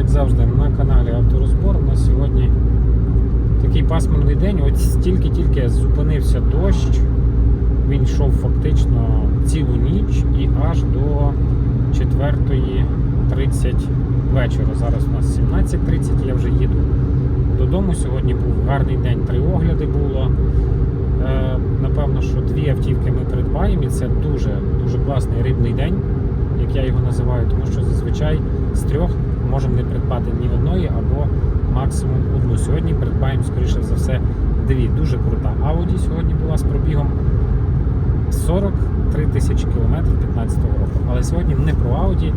як завжди, на каналі Авторозбор. У нас сьогодні такий пасмурний день. От тільки-тільки зупинився дощ. Він йшов фактично цілу ніч і аж до 4.30 вечора. Зараз у нас 17.30, я вже їду додому. Сьогодні був гарний день, три огляди було. Е, Напевно, що дві автівки ми придбаємо, і це дуже дуже класний рибний день, як я його називаю, тому що зазвичай з трьох можемо не придбати ні одної або максимум одну. Сьогодні придбаємо, скоріше за все, дві. Дуже крута Audi сьогодні була з пробігом 43 тисячі кілометрів 15 року. Але сьогодні не про Audi,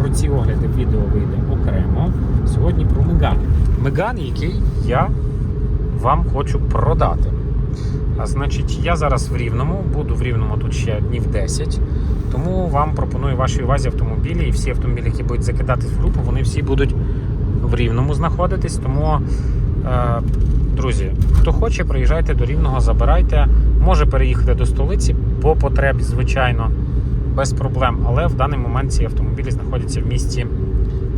про ці огляди відео вийде окремо. Сьогодні про Megane. Megane, який я вам хочу продати. А значить, я зараз в Рівному, буду в Рівному тут ще днів 10. Тому вам пропоную вашій увазі автомобілі. І всі автомобілі, які будуть закидатись в групу, вони всі будуть в Рівному знаходитись. Тому, е, друзі, хто хоче, приїжджайте до Рівного, забирайте. Може переїхати до столиці по потребі, звичайно, без проблем. Але в даний момент ці автомобілі знаходяться в місті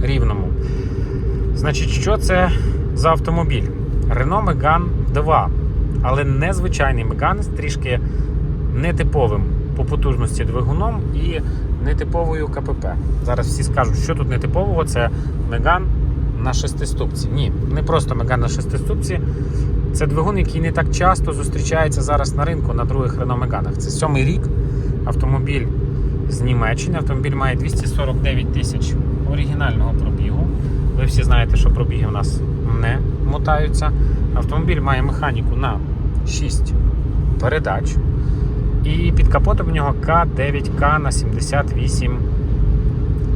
Рівному. Значить, що це за автомобіль? Renault Megane 2. Але не звичайний Megane, з трішки нетиповим по потужності двигуном і нетиповою КПП. Зараз всі скажуть, що тут нетипового, це Megane на шестиступці. Ні, не просто Megane на шестиступці. Це двигун, який не так часто зустрічається зараз на ринку на других Renault Megane. Це сьомий рік. Автомобіль з Німеччини. Автомобіль має 249 тисяч оригінального пробігу. Ви всі знаєте, що пробіги в нас не мотаються. Автомобіль має механіку на 6 передач. І під капотом у нього К9К на 78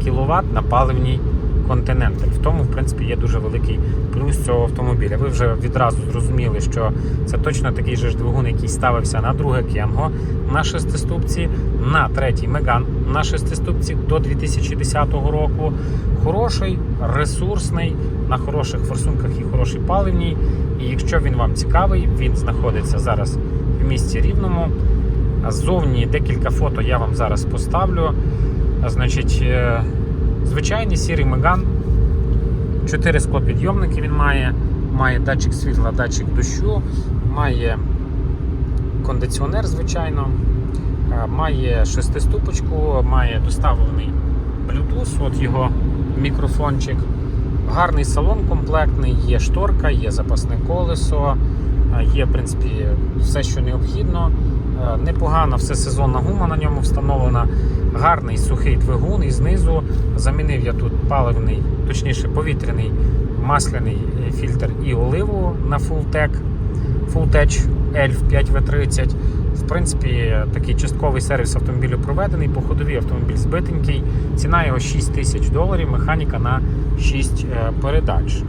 кВт на паливній Continental. В тому, в принципі, є дуже великий плюс цього автомобіля. Ви вже відразу зрозуміли, що це точно такий же ж двигун, який ставився на друге Кенго на шестиступці, на третій Меган на шестиступці до 2010 року. Хороший, ресурсний, на хороших форсунках і хорошій паливній. І якщо він вам цікавий, він знаходиться зараз в місті Рівному. Ззовні декілька фото я вам зараз поставлю. Значить, е, звичайний сірий Меган. Чотири склопідйомники він має. Має датчик світла, датчик дощу, має кондиціонер, звичайно, е, має шестиступочку, має доставлений Bluetooth, от його мікрофончик. Гарний салон комплектний, є шторка, є запасне колесо, е, є, в принципі, все, що необхідно. Непогана всесезонна гума на ньому встановлена. Гарний сухий двигун і знизу замінив я тут паливний, точніше повітряний масляний е, фільтр і оливу на Fulltech Fulltech Elf 5V30. В принципі, такий частковий сервіс автомобілю проведений. По ходовій автомобіль збитенький. Ціна його 6 тисяч доларів, механіка на 6 е, передач.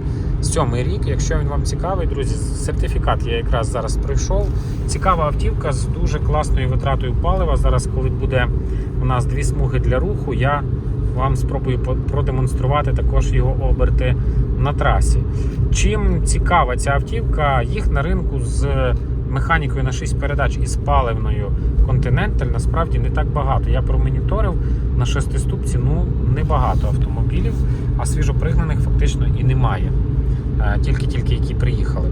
Сьомий рік, якщо він вам цікавий, друзі, сертифікат я якраз зараз прийшов. Цікава автівка з дуже класною витратою палива. Зараз, коли буде у нас дві смуги для руху, я вам спробую продемонструвати також його оберти на трасі. Чим цікава ця автівка, їх на ринку з механікою на 6 передач і з паливною Continental насправді не так багато. Я промоніторив на шестиступці ну небагато автомобілів, а свіжопригнаних фактично і немає. Е, Тільки-тільки які приїхали.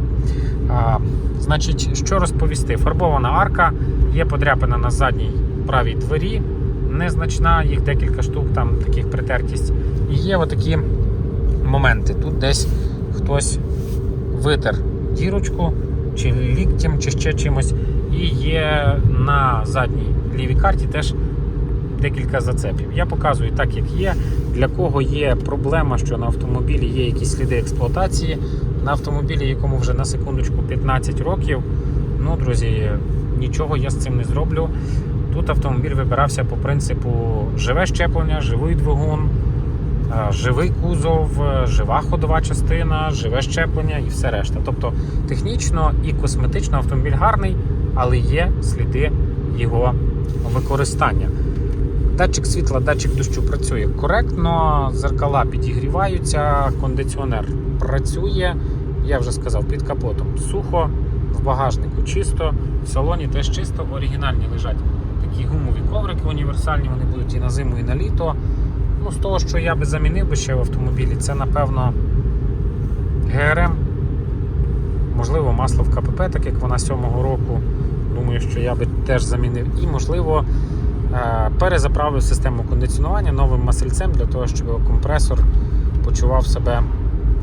А, значить, що розповісти? Фарбована арка, є подряпина на задній правій двері, незначна, їх декілька штук, там таких притертість. І є отакі моменти. Тут десь хтось витер дірочку, чи ліктем, чи ще чимось. І є на задній лівій карті теж декілька зацепів. Я показую так, як є. Для кого є проблема, що на автомобілі є якісь сліди експлуатації. На автомобілі, якому вже на секундочку 15 років. Ну, друзі, нічого я з цим не зроблю. Тут автомобіль вибирався по принципу живе щеплення, живий двигун, живий кузов, жива ходова частина, живе щеплення і все решта. Тобто технічно і косметично автомобіль гарний, але є сліди його використання. Датчик світла, датчик дощу працює коректно, зеркала підігріваються, кондиціонер працює. Я вже сказав, під капотом сухо, в багажнику чисто, в салоні теж чисто, оригінальні лежать такі гумові коврики універсальні, вони будуть і на зиму, і на літо. Ну, з того, що я би замінив би ще в автомобілі, це напевно ГРМ. Можливо, масло в КПП, так як вона 7-го року. Думаю, що я би теж замінив. І, можливо, перезаправив систему кондиціонування новим масельцем для того, щоб компресор почував себе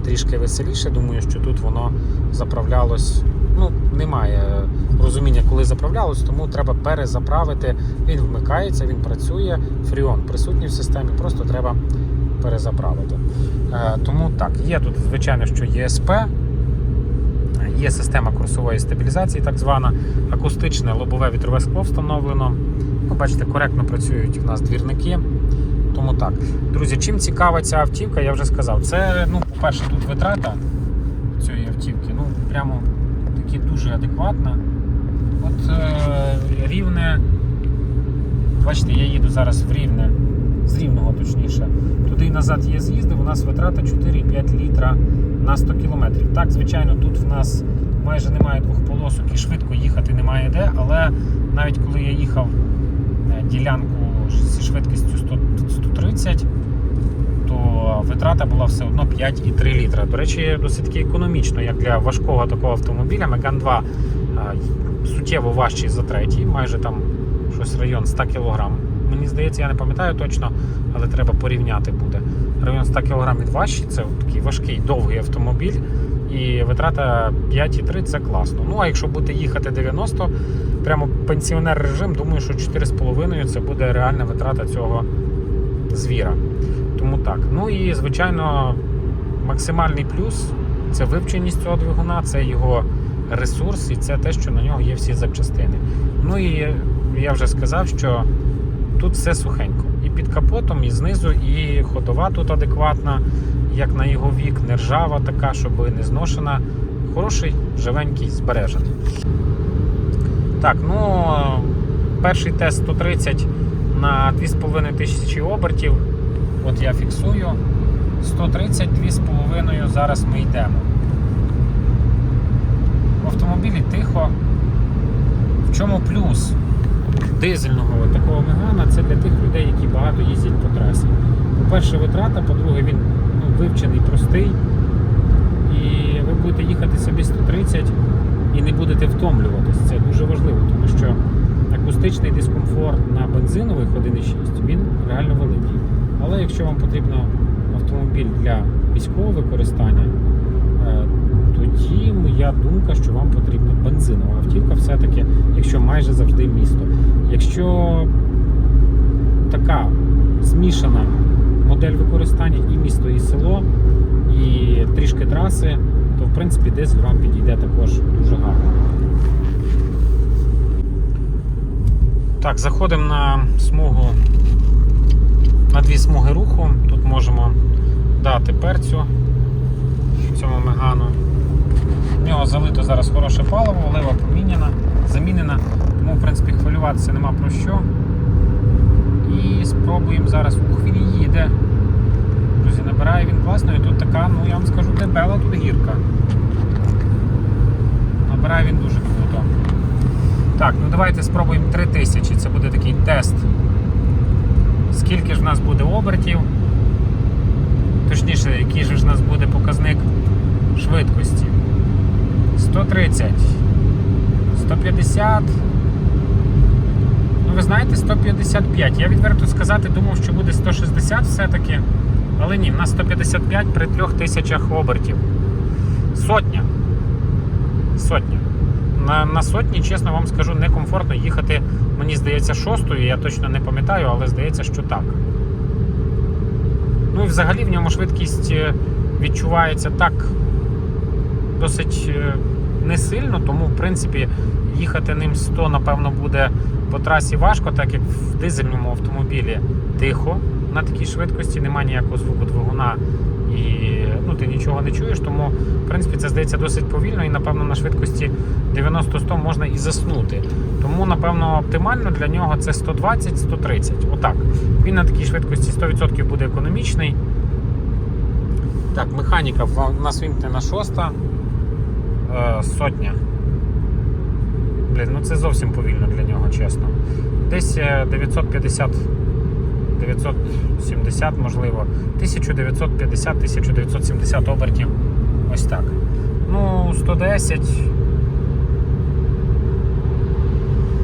трішки веселіше. Думаю, що тут воно заправлялось. Ну, немає розуміння, коли заправлялось, тому треба перезаправити. Він вмикається, він працює. Фріон присутній в системі, просто треба перезаправити. Е, тому так, є тут, звичайно, що ЄСП. Є система курсової стабілізації, так звана, акустичне лобове вітрове скло встановлено. Ну, бачите, коректно працюють у нас двірники. Тому так. Друзі, чим цікава ця автівка, я вже сказав. Це, ну, по-перше, тут витрата цієї автівки, ну, прямо таки дуже адекватна. От е, рівне, бачите, я їду зараз в рівне, з рівного точніше. Туди і назад є з'їзди, у нас витрата 4,5 літра на 100 кілометрів. Так, звичайно, тут в нас майже немає двох полосок і швидко їхати немає де, але навіть коли я їхав ділянку зі швидкістю 100 130, то витрата була все одно 5,3 літра. До речі, досить таки економічно, як для важкого такого автомобіля. Megane 2 е, суттєво важчий за третій, майже там щось район 100 кг. Мені здається, я не пам'ятаю точно, але треба порівняти буде. Район 100 кг від важчий, це такий важкий довгий автомобіль. І витрата 5,3 це класно. Ну а якщо буде їхати 90, прямо пенсіонер режим, думаю, що 4,5 це буде реальна витрата цього звіра. Тому так. Ну і звичайно, максимальний плюс це вивченість цього двигуна, це його ресурс і це те, що на нього є всі запчастини. Ну і я вже сказав, що тут все сухенько. І під капотом, і знизу, і ходова тут адекватна, як на його вік, не ржава така, щоб не зношена. Хороший, живенький, збережений. Так, ну перший тест 130 на 2500 обертів. От я фіксую. 130, 2,5 зараз ми йдемо. В автомобілі тихо. В чому плюс дизельного такого мегана це для тих людей, які багато їздять по трасі. По-перше, витрата, по-друге, він ну, вивчений, простий. І ви будете їхати собі 130 і не будете втомлюватись. Це дуже важливо, тому що акустичний дискомфорт на бензинових 1.6 він реально великий. Але якщо вам потрібно автомобіль для військового використання, е, тоді моя думка, що вам потрібна бензинова автівка, все-таки, якщо майже завжди місто. Якщо така змішана модель використання і місто, і село, і трішки траси, то в принципі дизель вам підійде також дуже гарно. Так, заходимо на смугу на дві смуги руху. Тут можемо дати перцю цьому мегану. В нього залито зараз хороше паливо, олива поміняна, замінена, тому в принципі хвилюватися нема про що. І спробуємо зараз. Ух, він їде. Друзі, набирає він класно і тут така, ну я вам скажу, дебела тут гірка. Набирає він дуже круто. Так, ну давайте спробуємо 3000. Це буде такий тест. Скільки ж в нас буде обертів? Точніше, який же ж в нас буде показник швидкості? 130, 150. Ну, ви знаєте, 155. Я відверто сказати, думав, що буде 160 все-таки. Але ні, в нас 155 при 3000 обертів. Сотня. Сотня. На, на сотні, чесно вам скажу, некомфортно їхати, мені здається, шостою, я точно не пам'ятаю, але здається, що так. Ну і взагалі в ньому швидкість е, відчувається так досить е, не сильно, тому в принципі їхати ним 100, напевно, буде по трасі важко, так як в дизельному автомобілі тихо на такій швидкості, немає ніякого звуку двигуна і ти нічого не чуєш, тому в принципі це здається досить повільно і напевно на швидкості 90-100 можна і заснути. Тому, напевно, оптимально для нього це 120-130. Отак. Він на такій швидкості 100% буде економічний. Так, механіка в нас вимкнена шоста. Е, сотня. Блін, ну це зовсім повільно для нього, чесно. Десь е, 950 970, можливо, 1950-1970 обертів. Ось так. Ну, 110.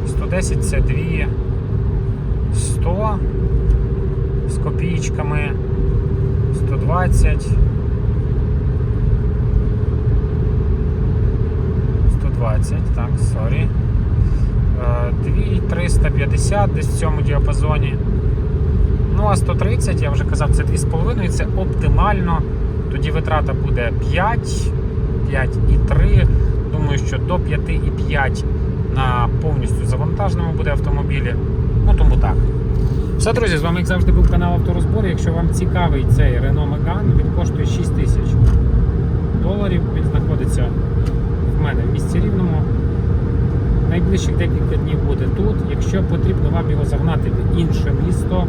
110 це 2 100 з копійками. 120. 120, так, сорі. Е, 2350 десь в цьому діапазоні. Ну, а 130, я вже казав, це 2,5, це оптимально. Тоді витрата буде 5, 5,3. Думаю, що до 5,5 на повністю завантаженому буде автомобілі. Ну, тому так. Все, друзі, з вами, як завжди, був канал Авторозбор. Якщо вам цікавий цей Renault Megane, він коштує 6 тисяч доларів. Він знаходиться в мене в місті Рівному. Найближчих декілька днів буде тут. Якщо потрібно вам його загнати в інше місто,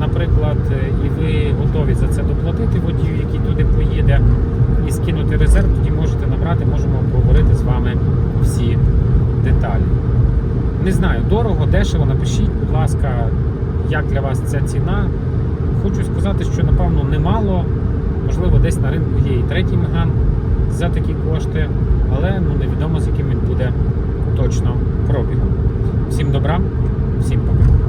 наприклад, е, і ви готові за це доплатити водію, який туди поїде, і скинути резерв, тоді можете набрати, можемо обговорити з вами всі деталі. Не знаю, дорого, дешево, напишіть, будь ласка, як для вас ця ціна. Хочу сказати, що напевно немало. Можливо, десь на ринку є і третій меган за такі кошти, але ну, невідомо з яким він буде точно пробігом. Всім добра, всім пока.